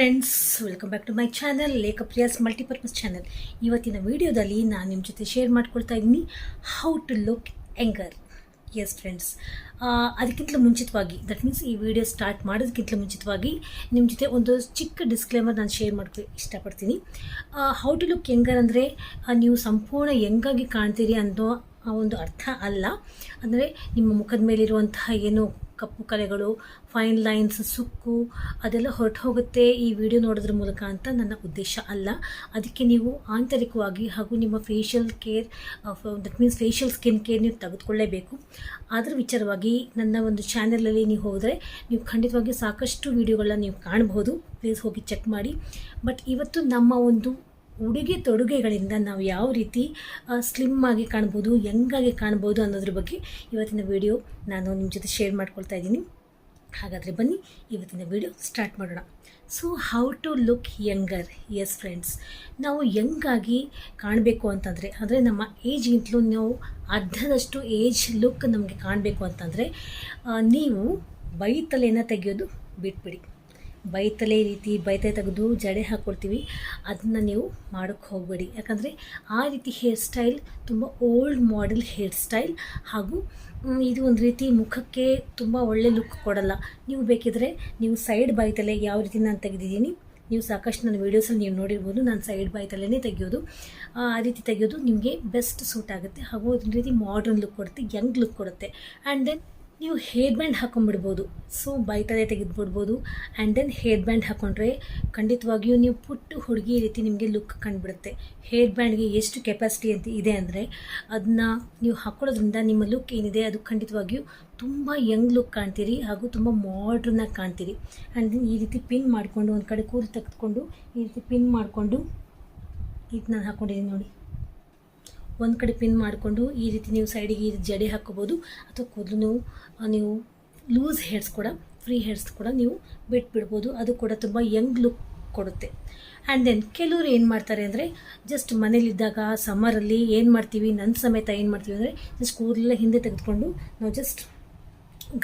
Friends welcome back to my channel ಲೇಖಪ್ರಿಯಾಸ್ multipurpose channel ಇವತ್ತಿನ ವಿಡಿಯೋದಲ್ಲಿ ನಾನು ನಿಮ್ಮ ಜೊತೆ ಶೇರ್ ಮಾಡ್ಕೊಳ್ತಾ ಇದ್ದೀನಿ how to look younger yes friends ಅದಕ್ಕಿಂತಲೂ ಮುಂಚಿತವಾಗಿ ದಟ್ ಮೀನ್ಸ್ ಈ ವಿಡಿಯೋ ಸ್ಟಾರ್ಟ್ ಮಾಡೋದಕ್ಕಿಂತಲೂ ಮುಂಚಿತವಾಗಿ ನಿಮ್ಮ ಜೊತೆ ಒಂದು ಚಿಕ್ಕ ಡಿಸ್ಕ್ಲೇಮರ್ ನಾನು ಶೇರ್ ಮಾಡ್ಕೊ ಇಷ್ಟಪಡ್ತೀನಿ. ಹೌ ಟು ಲುಕ್ ಯಂಗರ್ ಅಂದರೆ ನೀವು ಸಂಪೂರ್ಣ ಯಂಗಾಗಿ ಕಾಣ್ತೀರಿ ಅನ್ನೋ ಆ ಒಂದು ಅರ್ಥ ಅಲ್ಲ. ಅಂದರೆ ನಿಮ್ಮ ಮುಖದ ಮೇಲಿರುವಂತಹ ಏನು ಕಪ್ಪು ಕಲೆಗಳು ಫೈನ್ ಲೈನ್ಸ್ ಸುಕ್ಕು, ಅದೆಲ್ಲ ಹೊರಟು ಹೋಗುತ್ತೆ ಈ ವಿಡಿಯೋ ನೋಡೋದ್ರ ಮೂಲಕ ಅಂತ ನನ್ನ ಉದ್ದೇಶ ಅಲ್ಲ. ಅದಕ್ಕೆ ನೀವು ಆಂತರಿಕವಾಗಿ ಹಾಗೂ ನಿಮ್ಮ facial care that means facial skin care ನೀವು ತೆಗೆದುಕೊಳ್ಳೇಬೇಕು. ಅದರ ವಿಚಾರವಾಗಿ ನನ್ನ ಒಂದು ಚಾನಲಲ್ಲಿ ನೀವು ಹೋದರೆ ನೀವು ಖಂಡಿತವಾಗಿ ಸಾಕಷ್ಟು ವಿಡಿಯೋಗಳನ್ನ ನೀವು ಕಾಣಬಹುದು. ಪ್ಲೀಸ್ ಹೋಗಿ ಚೆಕ್ ಮಾಡಿ. ಬಟ್ ಇವತ್ತು ನಮ್ಮ ಒಂದು ಉಡುಗೆ ತೊಡುಗೆಗಳಿಂದ ನಾವು ಯಾವ ರೀತಿ ಸ್ಲಿಮ್ ಆಗಿ ಕಾಣ್ಬೋದು ಯಂಗಾಗಿ ಕಾಣ್ಬೋದು ಅನ್ನೋದ್ರ ಬಗ್ಗೆ ಇವತ್ತಿನ ವಿಡಿಯೋ ನಾನು ನಿಮ್ಮ ಜೊತೆ ಶೇರ್ ಮಾಡ್ಕೊಳ್ತಾ ಇದ್ದೀನಿ. ಹಾಗಾದರೆ ಬನ್ನಿ, ಇವತ್ತಿನ ವಿಡಿಯೋ ಸ್ಟಾರ್ಟ್ ಮಾಡೋಣ. So how to look younger yes friends ನಾವು ಯಂಗಾಗಿ ಕಾಣಬೇಕು ಅಂತಂದರೆ, ಅಂದರೆ ನಮ್ಮ ಏಜ್ಗಿಂತಲೂ ನಾವು ಅರ್ಧದಷ್ಟು ಏಜ್ ಲುಕ್ ನಮಗೆ ಕಾಣಬೇಕು ಅಂತಂದರೆ ನೀವು ಬೈತಲೆಯನ್ನು ತೆಗೆಯೋದು ಬಿಟ್ಬಿಡಿ. ಬೈತಲೆ ರೀತಿ ಬೈತಲೆ ತೆಗೆದು ಜಡೆ ಹಾಕ್ಕೊಡ್ತೀವಿ. ಅದನ್ನ ನೀವು ಮಾಡೋಕ್ಕೆ ಹೋಗಬೇಡಿ. ಯಾಕಂದರೆ ಆ ರೀತಿ ಹೇರ್ ಸ್ಟೈಲ್ ತುಂಬ ಓಲ್ಡ್ ಮಾಡೆಲ್ ಹೇರ್ ಸ್ಟೈಲ್ ಹಾಗೂ ಇದು ಒಂದು ರೀತಿ ಮುಖಕ್ಕೆ ತುಂಬ ಒಳ್ಳೆ ಲುಕ್ ಕೊಡಲ್ಲ. ನೀವು ಬೇಕಿದ್ರೆ ನೀವು ಸೈಡ್ ಬೈತಲೆ ಯಾವ ರೀತಿ ನಾನು ತೆಗೆದಿದ್ದೀನಿ, ನೀವು ಸಾಕಷ್ಟು ನನ್ನ ವೀಡಿಯೋಸಲ್ಲಿ ನೀವು ನೋಡಿರ್ಬೋದು, ನಾನು ಸೈಡ್ ಬಾಯ್ತಲ್ಲೇ ತೆಗೆಯೋದು. ಆ ರೀತಿ ತೆಗೆಯೋದು ನಿಮಗೆ ಬೆಸ್ಟ್ ಸೂಟ್ ಆಗುತ್ತೆ ಹಾಗೂ ಅದೊಂದು ರೀತಿ ಮಾಡ್ರನ್ ಲುಕ್ ಕೊಡುತ್ತೆ ಯಂಗ್ ಲುಕ್ ಕೊಡುತ್ತೆ. ಆ್ಯಂಡ್ ದೆನ್ ನೀವು ಹೇರ್ ಬ್ಯಾಂಡ್ ಹಾಕೊಂಡ್ಬಿಡ್ಬೋದು. ಸೊ ಬೈತಲೆ ತೆಗೆದುಬಿಡ್ಬೋದು. ಆ್ಯಂಡ್ ದೆನ್ ಹೇರ್ ಬ್ಯಾಂಡ್ ಹಾಕ್ಕೊಂಡ್ರೆ ಖಂಡಿತವಾಗಿಯೂ ನೀವು ಪುಟ್ಟು ಹುಡುಗಿ ರೀತಿ ನಿಮಗೆ ಲುಕ್ ಕಂಡುಬಿಡುತ್ತೆ. ಹೇರ್ ಬ್ಯಾಂಡ್ಗೆ ಎಷ್ಟು ಕೆಪಾಸಿಟಿ ಅಂತ ಇದೆ ಅಂದರೆ ಅದನ್ನ ನೀವು ಹಾಕ್ಕೊಳ್ಳೋದ್ರಿಂದ ನಿಮ್ಮ ಲುಕ್ ಏನಿದೆ ಅದು ಖಂಡಿತವಾಗಿಯೂ ತುಂಬ ಯಂಗ್ ಲುಕ್ ಕಾಣ್ತೀರಿ ಹಾಗೂ ತುಂಬ ಮಾಡ್ರನ್ನಾಗಿ ಕಾಣ್ತೀರಿ. ಆ್ಯಂಡ್ ಈ ರೀತಿ ಪಿನ್ ಮಾಡಿಕೊಂಡು ಒಂದು ಕಡೆ ಕೂದಲು ತೆಗೆದುಕೊಂಡು ಈ ರೀತಿ ಪಿನ್ ಮಾಡಿಕೊಂಡು ಇದು ನಾನು ಹಾಕ್ಕೊಂಡಿದ್ದೀನಿ ನೋಡಿ. ಒಂದು ಕಡೆ ಪಿನ್ ಮಾಡಿಕೊಂಡು ಈ ರೀತಿ ನೀವು ಸೈಡಿಗೆ ಈ ಜಡೆ ಹಾಕ್ಕೋಬೋದು. ಅಥವಾ ಕೂದಲು ನೀವು ಲೂಸ್ ಹೇರ್ಸ್ ಕೂಡ ಫ್ರೀ ಹೇರ್ಸ್ ಕೂಡ ನೀವು ಬಿಟ್ಬಿಡ್ಬೋದು. ಅದು ಕೂಡ ತುಂಬ ಯಂಗ್ ಲುಕ್ ಕೊಡುತ್ತೆ. ಆ್ಯಂಡ್ ದೆನ್ ಕೆಲವರು ಏನು ಮಾಡ್ತಾರೆ ಅಂದರೆ ಜಸ್ಟ್ ಮನೇಲಿದ್ದಾಗ ಸಮ್ಮರಲ್ಲಿ ಏನು ಮಾಡ್ತೀವಿ ನನ್ನ ಸಮೇತ ಏನು ಮಾಡ್ತೀವಿ ಅಂದರೆ ಜಸ್ಟ್ ಕೂದಲೆಲ್ಲ ಹಿಂದೆ ತೆಗೆದುಕೊಂಡು ನಾವು ಜಸ್ಟ್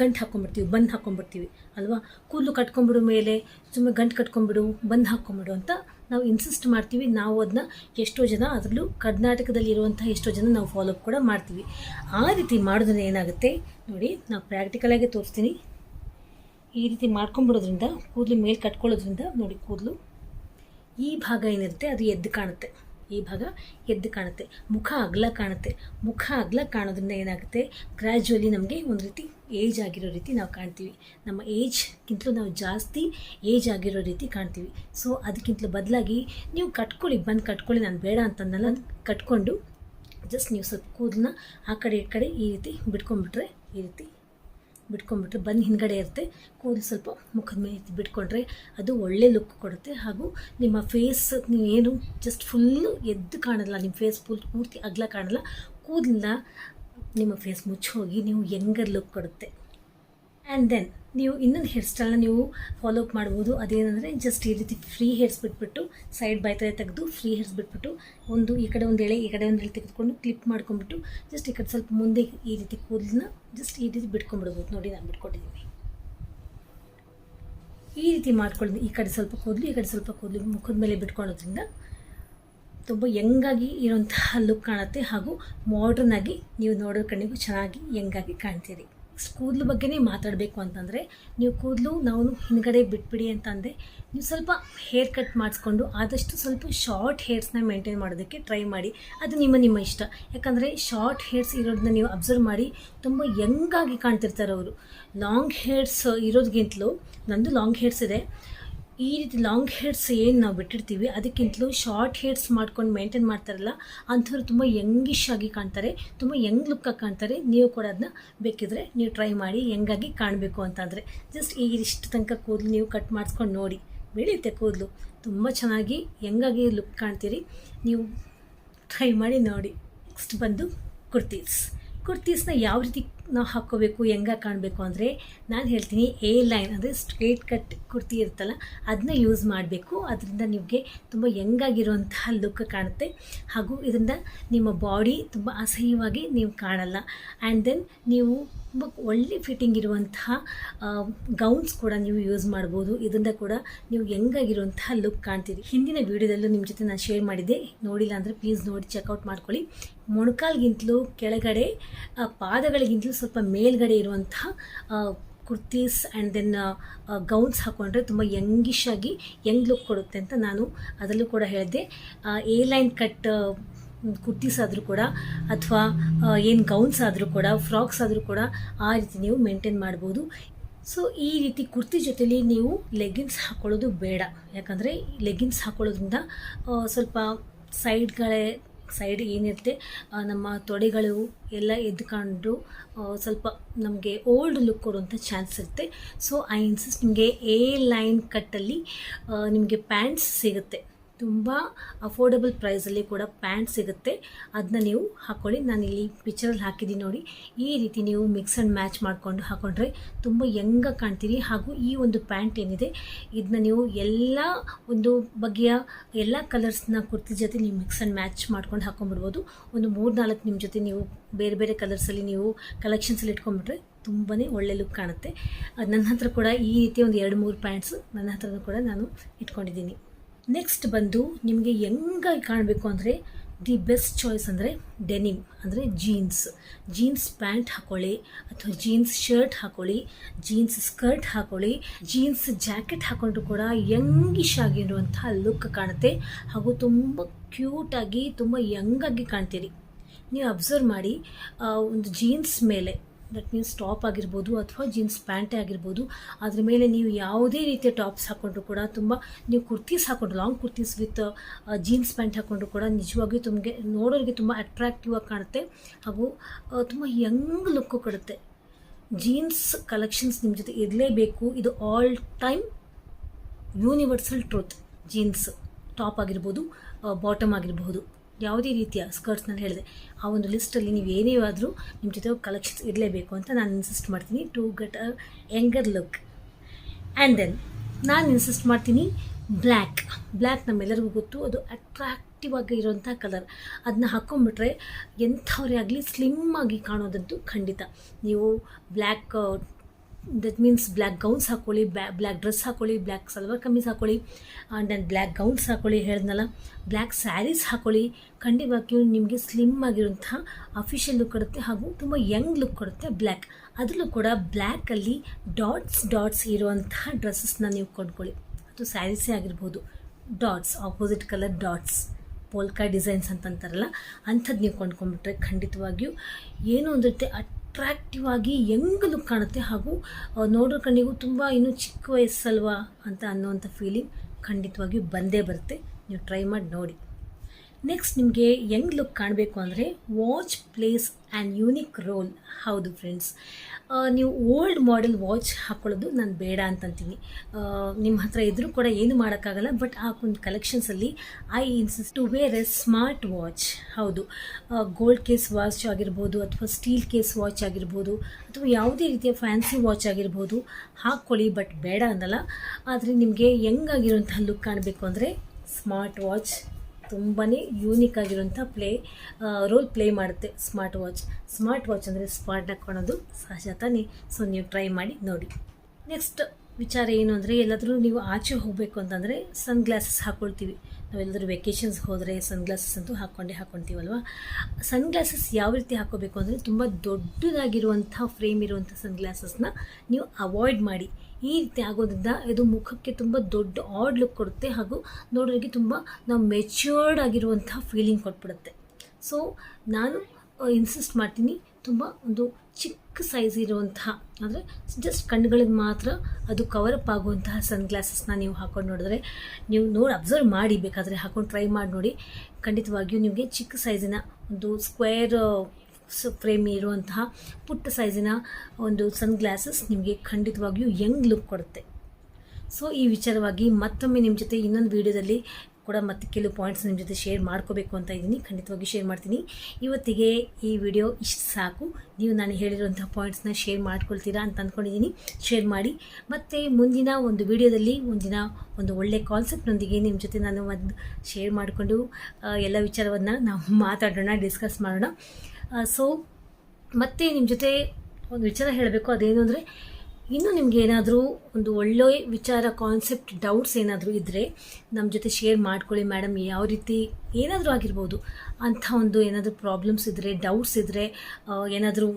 ಗಂಟು ಹಾಕ್ಕೊಂಬಿಡ್ತೀವಿ ಬಂದ್ ಹಾಕ್ಕೊಂಬಿಡ್ತೀವಿ ಅಲ್ವಾ? ಕೂದಲು ಕಟ್ಕೊಂಬಿಡು ಮೇಲೆ ಸುಮ್ಮನೆ ಗಂಟು ಕಟ್ಕೊಂಬಿಡು ಬಂದ್ ಹಾಕ್ಕೊಂಬಿಡು ಅಂತ ನಾವು ಇನ್ಸಿಸ್ಟ್ ಮಾಡ್ತೀವಿ, ನಾವು ಅದನ್ನ ಎಷ್ಟೋ ಜನ ಅದರಲ್ಲೂ ಕರ್ನಾಟಕದಲ್ಲಿ ಇರುವಂಥ ಎಷ್ಟೋ ಜನ ನಾವು ಫಾಲೋ ಕೂಡ ಮಾಡ್ತೀವಿ. ಆ ರೀತಿ ಮಾಡೋದ್ರಿಂದ ಏನಾಗುತ್ತೆ? ನೋಡಿ, ನಾವು ಪ್ರಾಕ್ಟಿಕಲಾಗಿ ತೋರಿಸ್ತೀನಿ. ಈ ರೀತಿ ಮಾಡ್ಕೊಂಬಿಡೋದ್ರಿಂದ ಕೂದಲು ಮೇಲೆ ಕಟ್ಕೊಳ್ಳೋದ್ರಿಂದ, ನೋಡಿ ಕೂದಲು ಈ ಭಾಗ ಏನಿರುತ್ತೆ, ಅದು ಎದ್ದು ಕಾಣುತ್ತೆ. ಈ ಭಾಗ ಎದ್ದು ಕಾಣುತ್ತೆ. ಮುಖ ಅಗಲ ಕಾಣುತ್ತೆ. ಮುಖ ಅಗಲ ಕಾಣೋದ್ರಿಂದ ಏನಾಗುತ್ತೆ? ಗ್ರ್ಯಾಜುವಲಿ ನಮಗೆ ಒಂದು ರೀತಿ ಏಜ್ ಆಗಿರೋ ರೀತಿ ನಾವು ಕಾಣ್ತೀವಿ. ನಮ್ಮ ಏಜ್ಗಿಂತಲೂ ನಾವು ಜಾಸ್ತಿ ಏಜ್ ಆಗಿರೋ ರೀತಿ ಕಾಣ್ತೀವಿ. ಸೊ ಅದಕ್ಕಿಂತಲೂ ಬದಲಾಗಿ ನೀವು ಕಟ್ಕೊಳ್ಳಿ, ಬಂದು ಕಟ್ಕೊಳ್ಳಿ, ನಾನು ಬೇಡ ಅಂತಂದಲ್ಲ ಕಟ್ಕೊಂಡು ಜಸ್ಟ್ ನೀವು ಸ್ವಲ್ಪ ಕೂದಲನ್ನ ಆ ಕಡೆ ಈ ಕಡೆ ಈ ರೀತಿ ಬಿಟ್ಕೊಂಡ್ಬಿಟ್ರೆ ಈ ರೀತಿ ಬಿಟ್ಕೊಂಡ್ಬಿಟ್ರೆ ಬಂದು ಹಿಂದ್ಗಡೆ ಇರುತ್ತೆ. ಕೂದಲು ಸ್ವಲ್ಪ ಮುಖದ ಮೇಲೆ ಬಿಟ್ಕೊಂಡ್ರೆ ಅದು ಒಳ್ಳೆ ಲುಕ್ ಕೊಡುತ್ತೆ. ಹಾಗೂ ನಿಮ್ಮ ಫೇಸ್ ನೀವೇನು ಜಸ್ಟ್ ಫುಲ್ಲು ಎದ್ದು ಕಾಣಲ್ಲ, ನಿಮ್ಮ ಫೇಸ್ ಫುಲ್ ಪೂರ್ತಿ ಅಗಲ ಕಾಣಲ್ಲ. ಕೂದಲಿಂದ ನಿಮ್ಮ ಫೇಸ್ ಮುಚ್ಚಿ ಹೋಗಿ ನೀವು ಯಂಗರ್ ಲುಕ್ ಕೊಡುತ್ತೆ. ಆ್ಯಂಡ್ ದೆನ್ ನೀವು ಇನ್ನೊಂದು ಹೇರ್ ಸ್ಟೈಲ್ನ ನೀವು ಫಾಲೋ ಅಪ್ ಮಾಡ್ಬೋದು. ಅದೇನಂದರೆ ಜಸ್ಟ್ ಈ ರೀತಿ ಫ್ರೀ ಹೇರ್ಸ್ ಬಿಟ್ಬಿಟ್ಟು ಸೈಡ್ ಬೈತಲೆ ತೆಗೆದು ಫ್ರೀ ಹೇರ್ಸ್ ಬಿಟ್ಬಿಟ್ಟು ಒಂದು ಈ ಕಡೆ ಒಂದು ಎಳೆ, ಈ ಕಡೆ ಒಂದು ಎಳೆ ತೆಗೆದುಕೊಂಡು ಕ್ಲಿಪ್ ಮಾಡ್ಕೊಂಡ್ಬಿಟ್ಟು ಜಸ್ಟ್ ಈ ಕಡೆ ಸ್ವಲ್ಪ ಮುಂದೆ ಈ ರೀತಿ ಕೂದಲನ್ನ ಜಸ್ಟ್ ಈ ರೀತಿ ಬಿಟ್ಕೊಂಡ್ಬಿಡ್ಬೋದು. ನೋಡಿ ನಾನು ಬಿಟ್ಕೊಂಡಿದ್ದೀನಿ. ಈ ರೀತಿ ಮಾಡ್ಕೊಳ್ಳಿ. ಈ ಕಡೆ ಸ್ವಲ್ಪ ಕೂದಲು, ಈ ಕಡೆ ಸ್ವಲ್ಪ ಕೂದಲು ಮುಖದ ಮೇಲೆ ಬಿಟ್ಕೊಳ್ಳೋದ್ರಿಂದ ತುಂಬ ಯಂಗಾಗಿ ಇರೋಂತಹ ಲುಕ್ ಕಾಣುತ್ತೆ ಹಾಗೂ ಮಾಡ್ರನ್ ಆಗಿ ನೀವು ನೋಡೋ ಕಣ್ಣಿಗೂ ಚೆನ್ನಾಗಿ ಯಂಗಾಗಿ ಕಾಣ್ತೀರಿ. ಕೂದಲು ಬಗ್ಗೆನೇ ಮಾತಾಡಬೇಕು ಅಂತಂದರೆ, ನೀವು ಕೂದಲು ನಾವು ಹಿಂದ್ಗಡೆ ಬಿಟ್ಬಿಡಿ ಅಂತಂದೆ, ನೀವು ಸ್ವಲ್ಪ ಹೇರ್ ಕಟ್ ಮಾಡಿಸ್ಕೊಂಡು ಆದಷ್ಟು ಸ್ವಲ್ಪ ಶಾರ್ಟ್ ಹೇರ್ಸ್ನ ಮೇಂಟೈನ್ ಮಾಡೋದಕ್ಕೆ ಟ್ರೈ ಮಾಡಿ. ಅದು ನಿಮ್ಮ ನಿಮ್ಮ ಇಷ್ಟ. ಯಾಕಂದರೆ ಶಾರ್ಟ್ ಹೇರ್ಸ್ ಇರೋದನ್ನ ನೀವು ಅಬ್ಸರ್ವ್ ಮಾಡಿ, ತುಂಬ ಯಂಗಾಗಿ ಕಾಣ್ತಿರ್ತಾರೆ ಅವರು ಲಾಂಗ್ ಹೇರ್ಸ್ ಇರೋದಕ್ಕಿಂತಲೂ ನಂದು ಲಾಂಗ್ ಹೇರ್ಸ್ ಇದೆ. ಈ ರೀತಿ ಲಾಂಗ್ ಹೇರ್ಸ್ ಏನು ನಾವು ಬಿಟ್ಟಿರ್ತೀವಿ, ಅದಕ್ಕಿಂತಲೂ ಶಾರ್ಟ್ ಹೇರ್ಸ್ ಮಾಡ್ಕೊಂಡು ಮೇಂಟೈನ್ ಮಾಡ್ತಾರಲ್ಲ, ಅಂಥವ್ರು ತುಂಬ ಯಂಗಿಶ್ ಆಗಿ ಕಾಣ್ತಾರೆ, ತುಂಬ ಯಂಗ್ ಲುಕ್ಕಾಗಿ ಕಾಣ್ತಾರೆ. ನೀವು ಕೂಡ ಅದನ್ನ ಬೇಕಿದ್ರೆ ನೀವು ಟ್ರೈ ಮಾಡಿ ಯಂಗಾಗಿ ಕಾಣಬೇಕು ಅಂತಂದರೆ ಜಸ್ಟ್ ಈ ಇಷ್ಟು ತನಕ ಕೂದಲು ನೀವು ಕಟ್ ಮಾಡಿಸ್ಕೊಂಡು ನೋಡಿ, ಬೆಳೆಯುತ್ತೆ ಕೂದಲು. ತುಂಬ ಚೆನ್ನಾಗಿ ಯಂಗಾಗಿ ಲುಕ್ ಕಾಣ್ತೀರಿ. ನೀವು ಟ್ರೈ ಮಾಡಿ ನೋಡಿ. ನೆಕ್ಸ್ಟ್ ಬಂದು ಕುರ್ತೀಸ್ ಕುರ್ತೀಸ್ನ ಯಾವ ರೀತಿ ನಾವು ಹಾಕ್ಕೋಬೇಕು ಹೆಂಗೆ ಕಾಣಬೇಕು ಅಂದರೆ ನಾನು ಹೇಳ್ತೀನಿ ಎ ಲೈನ್ ಅಂದರೆ ಸ್ಟ್ರೇಟ್ ಕಟ್ ಕುರ್ತಿ ಇರುತ್ತಲ್ಲ ಅದನ್ನ ಯೂಸ್ ಮಾಡಬೇಕು. ಅದರಿಂದ ನಿಮಗೆ ತುಂಬ ಯಂಗಾಗಿರುವಂತಹ ಲುಕ್ ಕಾಣುತ್ತೆ. ಹಾಗೂ ಇದರಿಂದ ನಿಮ್ಮ ಬಾಡಿ ತುಂಬ ಅಸಹ್ಯವಾಗಿ ನೀವು ಕಾಣಲ್ಲ. ಆ್ಯಂಡ್ ದೆನ್ ನೀವು ತುಂಬ ಒಳ್ಳೆ ಫಿಟ್ಟಿಂಗ್ ಇರುವಂತಹ ಗೌನ್ಸ್ ಕೂಡ ನೀವು ಯೂಸ್ ಮಾಡ್ಬೋದು. ಇದರಿಂದ ಕೂಡ ನೀವು ಹೆಂಗಾಗಿರುವಂತಹ ಲುಕ್ ಕಾಣ್ತೀರಿ. ಹಿಂದಿನ ವೀಡಿಯೋದಲ್ಲೂ ನಿಮ್ಮ ಜೊತೆ ನಾನು ಶೇರ್ ಮಾಡಿದ್ದೆ. ನೋಡಿಲ್ಲ ಅಂದರೆ ಪ್ಲೀಸ್ ನೋಡಿ ಚೆಕ್ಔಟ್ ಮಾಡ್ಕೊಳ್ಳಿ. ಮೊಣಕಾಲ್ಗಿಂತಲೂ ಕೆಳಗಡೆ ಪಾದಗಳಿಗಿಂತಲೂ ಸ್ವಲ್ಪ ಮೇಲ್ಗಡೆ ಇರುವಂತಹ ಕುರ್ತೀಸ್ ಆ್ಯಂಡ್ ದೆನ್ ಗೌನ್ಸ್ ಹಾಕ್ಕೊಂಡ್ರೆ ತುಂಬ ಯಂಗಿಶ್ ಆಗಿ ಯಂಗ್ ಲುಕ್ ಕೊಡುತ್ತೆ ಅಂತ ನಾನು ಅದರಲ್ಲೂ ಕೂಡ ಹೇಳಿದೆ ಎ ಲೈನ್ ಕಟ್ ಕುರ್ತೀಸ್ ಆದರೂ ಕೂಡ ಅಥವಾ ಏನು ಗೌನ್ಸ್ ಆದರೂ ಕೂಡ ಫ್ರಾಕ್ಸ್ ಆದರೂ ಕೂಡ ಆ ರೀತಿ ನೀವು ಮೇಂಟೈನ್ ಮಾಡ್ಬೋದು. ಸೊ ಈ ರೀತಿ ಕುರ್ತಿ ಜೊತೆಲಿ ನೀವು ಲೆಗಿನ್ಸ್ ಹಾಕೊಳ್ಳೋದು ಬೇಡ. ಯಾಕಂದರೆ ಲೆಗಿನ್ಸ್ ಹಾಕೊಳ್ಳೋದ್ರಿಂದ ಸ್ವಲ್ಪ ಸೈಡ್ಗಳೇ ಸೈಡ್ ಏನಿರುತ್ತೆ ನಮ್ಮ ತೊಡೆಗಳು ಎಲ್ಲ ಎದ್ದುಕೊಂಡು ಸ್ವಲ್ಪ ನಮಗೆ ಓಲ್ಡ್ ಲುಕ್ ಕೊಡುವಂಥ ಚಾನ್ಸ್ ಇರುತ್ತೆ. ಸೊ ಐ ಇನ್ಸಿಸ್ಟ್ ನಿಮಗೆ ಎ ಲೈನ್ ಕಟ್ಟಲ್ಲಿ ನಿಮಗೆ ಪ್ಯಾಂಟ್ಸ್ ಸಿಗುತ್ತೆ. ತುಂಬ ಅಫೋರ್ಡಬಲ್ ಪ್ರೈಸಲ್ಲಿ ಕೂಡ ಪ್ಯಾಂಟ್ ಸಿಗುತ್ತೆ. ಅದನ್ನ ನೀವು ಹಾಕ್ಕೊಳ್ಳಿ ನಾನು ಇಲ್ಲಿ ಪಿಕ್ಚರಲ್ಲಿ ಹಾಕಿದ್ದೀನಿ ನೋಡಿ. ಈ ರೀತಿ ನೀವು ಮಿಕ್ಸ್ ಆ್ಯಂಡ್ ಮ್ಯಾಚ್ ಮಾಡಿಕೊಂಡು ಹಾಕೊಂಡ್ರೆ ತುಂಬ ಯಂಗಾಗಿ ಕಾಣ್ತೀರಿ. ಹಾಗೂ ಈ ಒಂದು ಪ್ಯಾಂಟ್ ಏನಿದೆ ಇದನ್ನ ನೀವು ಎಲ್ಲ ಒಂದು ಬಗೆಯ ಎಲ್ಲ ಕಲರ್ಸ್ನ ಕುರ್ತಿ ಜೊತೆ ನೀವು ಮಿಕ್ಸ್ ಆ್ಯಂಡ್ ಮ್ಯಾಚ್ ಮಾಡ್ಕೊಂಡು ಹಾಕೊಂಡ್ಬಿಡ್ಬೋದು. ಒಂದು ಮೂರು ನಾಲ್ಕು ನಿಮ್ಮ ಜೊತೆ ನೀವು ಬೇರೆ ಬೇರೆ ಕಲರ್ಸಲ್ಲಿ ನೀವು ಕಲೆಕ್ಷನ್ಸಲ್ಲಿ ಇಟ್ಕೊಂಡ್ಬಿಟ್ರೆ ತುಂಬಾ ಒಳ್ಳೆ ಲುಕ್ ಕಾಣುತ್ತೆ. ನನ್ನ ಹತ್ರ ಕೂಡ ಈ ರೀತಿ ಒಂದು ಎರಡು ಮೂರು ಪ್ಯಾಂಟ್ಸ್ ನನ್ನ ಹತ್ರನೂ ಕೂಡ ನಾನು ಇಟ್ಕೊಂಡಿದ್ದೀನಿ. ನೆಕ್ಸ್ಟ್ ಬಂದು ನಿಮಗೆ ಹೆಂಗಾಗಿ ಕಾಣಬೇಕು ಅಂದರೆ ದಿ ಬೆಸ್ಟ್ ಚಾಯ್ಸ್ ಅಂದರೆ ಡೆನಿಮ್ ಅಂದರೆ ಜೀನ್ಸ್ ಜೀನ್ಸ್ ಪ್ಯಾಂಟ್ ಹಾಕೊಳ್ಳಿ ಅಥವಾ ಜೀನ್ಸ್ ಶರ್ಟ್ ಹಾಕೊಳ್ಳಿ ಜೀನ್ಸ್ ಸ್ಕರ್ಟ್ ಹಾಕೊಳ್ಳಿ ಜೀನ್ಸ್ ಜಾಕೆಟ್ ಹಾಕೊಂಡ್ರು ಕೂಡ ಯಂಗಿಶ್ ಆಗಿರುವಂತಹ ಲುಕ್ ಕಾಣುತ್ತೆ ಹಾಗೂ ತುಂಬ ಕ್ಯೂಟಾಗಿ ತುಂಬ ಯಂಗಾಗಿ ಕಾಣ್ತೀರಿ. ನೀವು ಅಬ್ಸರ್ವ್ ಮಾಡಿ ಒಂದು ಜೀನ್ಸ್ ಮೇಲೆ ದಟ್ ಮೀನ್ಸ್ ಟಾಪ್ ಆಗಿರ್ಬೋದು ಅಥವಾ ಜೀನ್ಸ್ ಪ್ಯಾಂಟೇ ಆಗಿರ್ಬೋದು, ಅದ್ರ ಮೇಲೆ ನೀವು ಯಾವುದೇ ರೀತಿಯ ಟಾಪ್ಸ್ ಹಾಕ್ಕೊಂಡ್ರು ಕೂಡ ತುಂಬ, ನೀವು kurtis ಹಾಕ್ಕೊಂಡ್ರು long kurtis with jeans pant ಹಾಕ್ಕೊಂಡ್ರು ಕೂಡ ನಿಜವಾಗಿಯೂ ತಮಗೆ ನೋಡೋರಿಗೆ ತುಂಬ ಅಟ್ರಾಕ್ಟಿವ್ ಆಗಿ ಕಾಣುತ್ತೆ ಹಾಗೂ ತುಂಬ ಯಂಗ್ ಲುಕ್ಕು ಕೊಡುತ್ತೆ. ಜೀನ್ಸ್ ಕಲೆಕ್ಷನ್ಸ್ ನಿಮ್ಮ ಜೊತೆ ಇರಲೇಬೇಕು, ಇದು all time universal truth jeans top ಆಗಿರ್ಬೋದು ಬಾಟಮ್ ಆಗಿರಬಹುದು ಯಾವುದೇ ರೀತಿಯ ನಾನು ಹೇಳಿದೆ. ಆ ಒಂದು ಲಿಸ್ಟಲ್ಲಿ ನೀವು ಏನೇ ಆದರೂ ನಿಮ್ಮ ಜೊತೆ ಕಲೆಕ್ಷನ್ಸ್ ಇರಲೇಬೇಕು ಅಂತ ನಾನು ಇನ್ಸಿಸ್ಟ್ ಮಾಡ್ತೀನಿ. To get a younger look and then ನಾನು ಇನ್ಸಿಸ್ಟ್ ಮಾಡ್ತೀನಿ ಬ್ಲ್ಯಾಕ್ ಬ್ಲ್ಯಾಕ್ ನಮ್ಮೆಲ್ಲರಿಗೂ ಗೊತ್ತು. ಅದು ಅಟ್ರಾಕ್ಟಿವ್ ಆಗಿ ಇರೋಂಥ ಕಲರ್ ಅದನ್ನ ಹಾಕ್ಕೊಂಬಿಟ್ರೆ ಎಂಥವರೇ ಆಗಲಿ ಸ್ಲಿಮ್ ಆಗಿ ಕಾಣೋದಂತೂ ಖಂಡಿತ. ನೀವು black that means black gowns ಹಾಕ್ಕೊಳ್ಳಿ ಬ್ಯಾ ಬ್ಲ್ಯಾಕ್ ಡ್ರೆಸ್ ಹಾಕ್ಕೊಳ್ಳಿ ಬ್ಲ್ಯಾಕ್ ಸಲ್ವಾರ್ ಕಮೀಸ್ ಹಾಕ್ಕೊಳ್ಳಿ ಆ್ಯಂಡ್ ಬ್ಲ್ಯಾಕ್ ಗೌನ್ಸ್ ಹಾಕ್ಕೊಳ್ಳಿ ಹೇಳಿದ್ನಲ್ಲ. ಬ್ಲ್ಯಾಕ್ ಸ್ಯಾರೀಸ್ ಹಾಕ್ಕೊಳ್ಳಿ ಖಂಡಿತವಾಗಿಯೂ ನಿಮಗೆ ಸ್ಲಿಮ್ ಆಗಿರುವಂಥ ಅಫಿಷಿಯಲ್ ಲುಕ್ ಕೊಡುತ್ತೆ ಹಾಗೂ ತುಂಬ ಯಂಗ್ ಲುಕ್ ಕೊಡುತ್ತೆ ಬ್ಲ್ಯಾಕ್ ಅದರಲ್ಲೂ ಕೂಡ ಬ್ಲ್ಯಾಕಲ್ಲಿ ಡಾಟ್ಸ್ ಡಾಟ್ಸ್ ಇರುವಂತಹ ಡ್ರೆಸ್ಸಸ್ನ ನೀವು ಕೊಂಡ್ಕೊಳ್ಳಿ. ಅದು ಸ್ಯಾರೀಸೇ ಆಗಿರ್ಬೋದು. Dots opposite colour dots polka designs ಅಂತಂತಾರಲ್ಲ ಅಂಥದ್ದು ನೀವು ಕೊಂಡ್ಕೊಂಡ್ಬಿಟ್ರೆ ಖಂಡಿತವಾಗಿಯೂ ಏನು ಒಂದು ರೀತಿ ಅಟ್ರಾಕ್ಟಿವ್ ಆಗಿ ಯಂಗ್ ಲುಕ್ ಕಾಣುತ್ತೆ ಹಾಗೂ ನೋಡೋ ಕಣ್ಣಿಗೂ ತುಂಬ ಇನ್ನೂ ಚಿಕ್ಕ ವಯಸ್ಸಲ್ವಾ ಅಂತ ಅನ್ನೋವಂಥ ಫೀಲಿಂಗ್ ಖಂಡಿತವಾಗಿಯೂ ಬಂದೇ ಬರುತ್ತೆ. ನೀವು ಟ್ರೈ ಮಾಡಿ ನೋಡಿ. ನೆಕ್ಸ್ಟ್ ನಿಮಗೆ ಯಂಗ್ ಲುಕ್ ಕಾಣಬೇಕು ಅಂದರೆ watch plays and unique role ಹೌದು ಫ್ರೆಂಡ್ಸ್ ನೀವು ಓಲ್ಡ್ ಮಾಡೆಲ್ ವಾಚ್ ಹಾಕ್ಕೊಳ್ಳೋದು ನಾನು ಬೇಡ ಅಂತಂತೀನಿ. ನಿಮ್ಮ ಹತ್ರ ಇದ್ರೂ ಕೂಡ ಏನು ಮಾಡೋಕ್ಕಾಗಲ್ಲ ಬಟ್ ಆ ಒಂದು ಕಲೆಕ್ಷನ್ಸಲ್ಲಿ I insist to wear a smart watch ಹೌದು. ಗೋಲ್ಡ್ ಕೇಸ್ ವಾಚ್ ಆಗಿರ್ಬೋದು ಅಥವಾ ಸ್ಟೀಲ್ ಕೇಸ್ ವಾಚ್ ಆಗಿರ್ಬೋದು ಅಥವಾ ಯಾವುದೇ ರೀತಿಯ ಫ್ಯಾನ್ಸಿ ವಾಚ್ ಆಗಿರ್ಬೋದು ಹಾಕ್ಕೊಳ್ಳಿ ಬಟ್ ಬೇಡ ಅಂದಲ್ಲ ಆದರೆ ನಿಮಗೆ ಯಂಗ್ ಆಗಿರುವಂತಹ ಲುಕ್ ಕಾಣಬೇಕು ಅಂದರೆ ಸ್ಮಾರ್ಟ್ ವಾಚ್ ತುಂಬಾ ಯೂನಿಕ್ ಆಗಿರುವಂಥ ಪ್ಲೇ ರೋಲ್ ಪ್ಲೇ ಮಾಡುತ್ತೆ ಸ್ಮಾರ್ಟ್ ವಾಚ್ ಸ್ಮಾರ್ಟ್ ವಾಚ್ ಅಂದರೆ ಸ್ಮಾರ್ಟ್ ಹಾಕ್ಕೊಳೋದು ಸಹಜ ತಾನೇ? ಸೊ ನೀವು ಟ್ರೈ ಮಾಡಿ, ನೋಡಿ. ನೆಕ್ಸ್ಟ್ ವಿಚಾರ ಏನು ಅಂದರೆ, ಎಲ್ಲಾದರೂ ನೀವು ಆಚೆ ಹೋಗಬೇಕು ಅಂತಂದರೆ ಸನ್ ಗ್ಲಾಸಸ್ ಹಾಕ್ಕೊಳ್ತೀವಿ ನಾವೆಲ್ಲರೂ ವೆಕೇಷನ್ಸ್ಗೆ ಹೋದರೆ ಸನ್ ಗ್ಲಾಸಸ್ ಅಂತೂ ಹಾಕ್ಕೊಂಡೇ ಹಾಕ್ಕೊಳ್ತೀವಲ್ವ ಸನ್ ಗ್ಲಾಸಸ್ ಯಾವ ರೀತಿ ಹಾಕೋಬೇಕು ಅಂದರೆ, ತುಂಬ ದೊಡ್ಡದಾಗಿರುವಂಥ ಫ್ರೇಮ್ ಇರುವಂಥ ಸನ್ ಗ್ಲಾಸಸ್ನ ನೀವು ಅವಾಯ್ಡ್ ಮಾಡಿ. ಈ ರೀತಿ ಆಗೋದ್ರಿಂದ ಇದು ಮುಖಕ್ಕೆ ತುಂಬ ದೊಡ್ಡ ಆಡ್ ಲುಕ್ ಕೊಡುತ್ತೆ ಹಾಗೂ ನೋಡೋರಿಗೆ ತುಂಬ ನಾವು ಮೆಚ್ಯೂರ್ಡ್ ಆಗಿರುವಂಥ ಫೀಲಿಂಗ್ ಕೊಟ್ಬಿಡುತ್ತೆ. ಸೊ ನಾನು ಇನ್ಸಿಸ್ಟ್ ಮಾಡ್ತೀನಿ ತುಂಬ ಒಂದು ಚಿಕ್ಕ ಸೈಜ್ ಇರುವಂತಹ, ಅಂದರೆ ಜಸ್ಟ್ ಕಣ್ಣುಗಳಿಗೆ ಮಾತ್ರ ಅದು ಕವರ್ ಅಪ್ ಆಗುವಂತಹ ಸನ್ಗ್ಲಾಸಸ್ನ ನೀವು ಹಾಕೊಂಡು ನೋಡಿದ್ರೆ ನೀವು ನೋಡಿ ಅಬ್ಸರ್ವ್ ಮಾಡಿ ಬೇಕಾದರೆ ಹಾಕೊಂಡು ಟ್ರೈ ಮಾಡಿ ನೋಡಿ. ಖಂಡಿತವಾಗಿಯೂ ನಿಮಗೆ ಚಿಕ್ಕ ಸೈಜಿನ ಒಂದು ಸ್ಕ್ವೇರ್ ಫ್ರೇಮ್ ಇರುವಂತಹ ಪುಟ್ಟ ಸೈಜಿನ ಒಂದು ಸನ್ ಗ್ಲಾಸಸ್ ನಿಮಗೆ ಖಂಡಿತವಾಗಿಯೂ ಯಂಗ್ ಲುಕ್ ಕೊಡುತ್ತೆ. ಸೊ ಈ ವಿಚಾರವಾಗಿ ಮತ್ತೊಮ್ಮೆ ನಿಮ್ಮ ಜೊತೆ ಇನ್ನೊಂದು ವಿಡಿಯೋದಲ್ಲಿ ಕೂಡ ಮತ್ತೆ ಕೆಲವು ಪಾಯಿಂಟ್ಸ್ ನಿಮ್ಮ ಜೊತೆ ಶೇರ್ ಮಾಡ್ಕೋಬೇಕು ಅಂತ ಇದ್ದೀನಿ. ಖಂಡಿತವಾಗಿ ಶೇರ್ ಮಾಡ್ತೀನಿ. ಇವತ್ತಿಗೆ ಈ ವಿಡಿಯೋ ಇಷ್ಟು ಸಾಕು. ನೀವು ನಾನು ಹೇಳಿರುವಂಥ ಪಾಯಿಂಟ್ಸ್ನ ಶೇರ್ ಮಾಡ್ಕೊಳ್ತೀರಾ ಅಂತ ಅಂದ್ಕೊಂಡಿದ್ದೀನಿ ಶೇರ್ ಮಾಡಿ. ಮತ್ತು ಮುಂದಿನ ಒಂದು ವಿಡಿಯೋದಲ್ಲಿ ಮುಂದಿನ ಒಂದು ಒಳ್ಳೆ ಕಾನ್ಸೆಪ್ಟ್ನೊಂದಿಗೆ ನಿಮ್ಮ ಜೊತೆ ನಾನು ಒಂದು ಶೇರ್ ಮಾಡಿಕೊಂಡು ಎಲ್ಲ ವಿಚಾರವನ್ನು ನಾವು ಮಾತಾಡೋಣ ಡಿಸ್ಕಸ್ ಮಾಡೋಣ. ಸೊ ಮತ್ತೆ ನಿಮ್ಮ ಜೊತೆ ಒಂದು ವಿಚಾರ ಹೇಳಬೇಕು. ಅದೇನು ಅಂದರೆ ಇನ್ನೂ ನಿಮ್ಗೆ ಏನಾದರೂ ಒಂದು ಒಳ್ಳೆಯ ವಿಚಾರ ಕಾನ್ಸೆಪ್ಟ್ ಡೌಟ್ಸ್ ಏನಾದರೂ ಇದ್ದರೆ ನಮ್ಮ ಜೊತೆ ಶೇರ್ ಮಾಡ್ಕೊಳ್ಳಿ ಮೇಡಮ್ ಯಾವ ರೀತಿ ಏನಾದರೂ ಆಗಿರ್ಬೋದು ಅಂಥ ಒಂದು ಏನಾದರೂ ಪ್ರಾಬ್ಲಮ್ಸ್ ಇದ್ದರೆ ಡೌಟ್ಸ್ ಇದ್ದರೆ ಏನಾದರೂ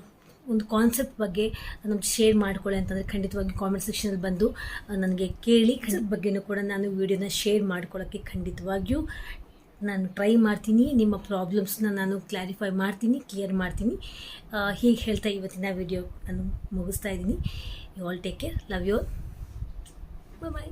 ಒಂದು ಕಾನ್ಸೆಪ್ಟ್ ಬಗ್ಗೆ ನಮ್ಗೆ ಶೇರ್ ಮಾಡ್ಕೊಳ್ಳಿ ಅಂತಂದರೆ ಖಂಡಿತವಾಗಿ ಕಾಮೆಂಟ್ ಸೆಕ್ಷನಲ್ಲಿ ಬಂದು ನನಗೆ ಕೇಳಿ ಬಗ್ಗೆನೂ ಕೂಡ ನಾನು ವಿಡಿಯೋನ ಶೇರ್ ಮಾಡ್ಕೊಳ್ಳೋಕ್ಕೆ ಖಂಡಿತವಾಗಿಯೂ ನಾನು ಟ್ರೈ ಮಾಡ್ತೀನಿ, ನಿಮ್ಮ ಪ್ರಾಬ್ಲಮ್ಸ್ನ ನಾನು ಕ್ಲಾರಿಫೈ ಮಾಡ್ತೀನಿ ಕ್ಲಿಯರ್ ಮಾಡ್ತೀನಿ. ಹೀಗೆ ಹೇಳ್ತಾ ಇವತ್ತಿನ ವಿಡಿಯೋ ನಾನು ಮುಗಿಸ್ತಾ ಇದ್ದೀನಿ. You all take care love you bye